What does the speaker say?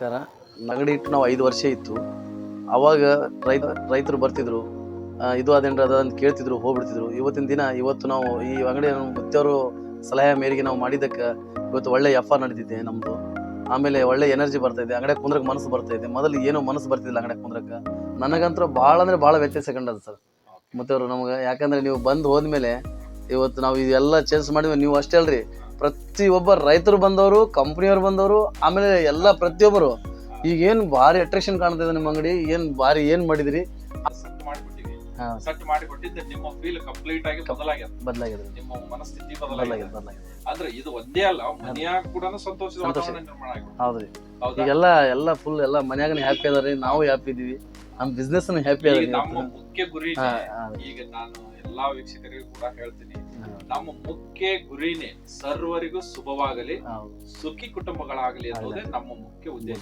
ನಮಸ್ಕಾರ. ಅಂಗಡಿ ಇಟ್ಟು ನಾವು ಐದು ವರ್ಷ ಇತ್ತು. ಅವಾಗ ರೈತ, ರೈತರು ಬರ್ತಿದ್ರು. ಇದು ಅದೇನ್ರ ಅದ ಅಂತ ಕೇಳ್ತಿದ್ರು, ಹೋಗ್ಬಿಡ್ತಿದ್ರು. ಇವತ್ತಿನ ದಿನ ಇವತ್ತು ನಾವು ಈ ಅಂಗಡಿ ಮುತ್ತೆಯವರು ಸಲಹೆ ಮೇರೆಗೆ ನಾವು ಮಾಡಿದ್ದಕ್ಕೆ ಇವತ್ತು ಒಳ್ಳೆ ಎಫ್ ಆರ್ ನಡೀತಿದೆ ನಮ್ಮದು ಆಮೇಲೆ ಒಳ್ಳೆ ಎನರ್ಜಿ ಬರ್ತಾ ಇದೆ, ಅಂಗಡಿಯಾಗ ಕುಂದ್ರಕ್ಕೆ ಮನಸ್ಸು ಬರ್ತಾ ಇದೆ. ಮೊದಲು ಏನೋ ಮನಸ್ಸು ಬರ್ತಿದ್ದಿಲ್ಲ ಅಂಗಡಿಯಾಗ ಕುಂದ್ರಕ್ಕೆ. ನನಗಂತೂ ಭಾಳ ಅಂದ್ರೆ ಭಾಳ ವ್ಯತ್ಯಾಸ ಕಂಡದ ಸರ್. ಮುತ್ತೆಯವರು ನಮ್ಗೆ ಯಾಕಂದ್ರೆ ನೀವು ಬಂದು ಹೋದ್ಮೇಲೆ ಇವತ್ತು ನಾವು ಇದೆಲ್ಲ ಚೇಂಜ್ ಮಾಡಿದ್ವಿ ನೀವು ಅಷ್ಟೇ ಅಲ್ರಿ. ಪ್ರತಿಯೊಬ್ಬ ರೈತರು ಬಂದವರು ಕಂಪ್ನಿಯವ್ರು ಬಂದವರು ಆಮೇಲೆ ಎಲ್ಲ ಪ್ರತಿಯೊಬ್ಬರು. ಈಗ ಏನ್ ಭಾರಿ ಅಟ್ರಾಕ್ಷನ್ ಕಾಣ್ತಿದೆ ನಿಮ್ಮ ಅಂಗಡಿ ಏನು ಭಾರಿ ಏನು ಮಾಡಿದಿರಿ? ಸೆಟ್ ನಿಮ್ಮ ಫೀಲ್ ಕಂಪ್ಲೀಟ್ ಆಗಿ ಬದಲಾಗಿದೆ ನಿಮ್ಮ ಮನಸ್ಥಿತಿ ಬದಲಾಗಿದೆ ಬದಲಾಗ್ಯದ ಅಂದ್ರೆ ಇದು ಒಂದೇ ಅಲ್ಲ ಮನೆಯಾಗ ಕೂಡ ಸಂತೋಷದ ಸಂತೋಷ. ವಾತಾವರಣ ನಿರ್ಮಾಣ ಆಗಿದೆ ಹೌದ್ರಿ. ಹೌದಾ? ಈಗೆಲ್ಲ ಎಲ್ಲ ಫುಲ್ ಎಲ್ಲ ಮನ್ಯಾಗನ ಹ್ಯಾಪಿ ಅದಾರಿ ನಾವು ಹ್ಯಾಪಿ ಇದೀವಿ. ನಮ್ಮ ಬಿಸ್ನೆಸ್ ಹ್ಯಾಪಿ ಈಗ ಅದ ನಮ್ಮ ಮುಖ್ಯ ಗುರಿ ಈಗ ನಾನು ಎಲ್ಲಾ ವೀಕ್ಷಕರಿಗೂ ಕೂಡ ಹೇಳ್ತೀನಿ. ನಮ್ಮ ಮುಖ್ಯ ಗುರಿನೇ ಸರ್ವರಿಗೂ ಶುಭವಾಗಲಿ ಸುಖಿ ಕುಟುಂಬಗಳಾಗಲಿ ಅನ್ನೋದೇ ನಮ್ಮ ಮುಖ್ಯ ಉದ್ದೇಶ.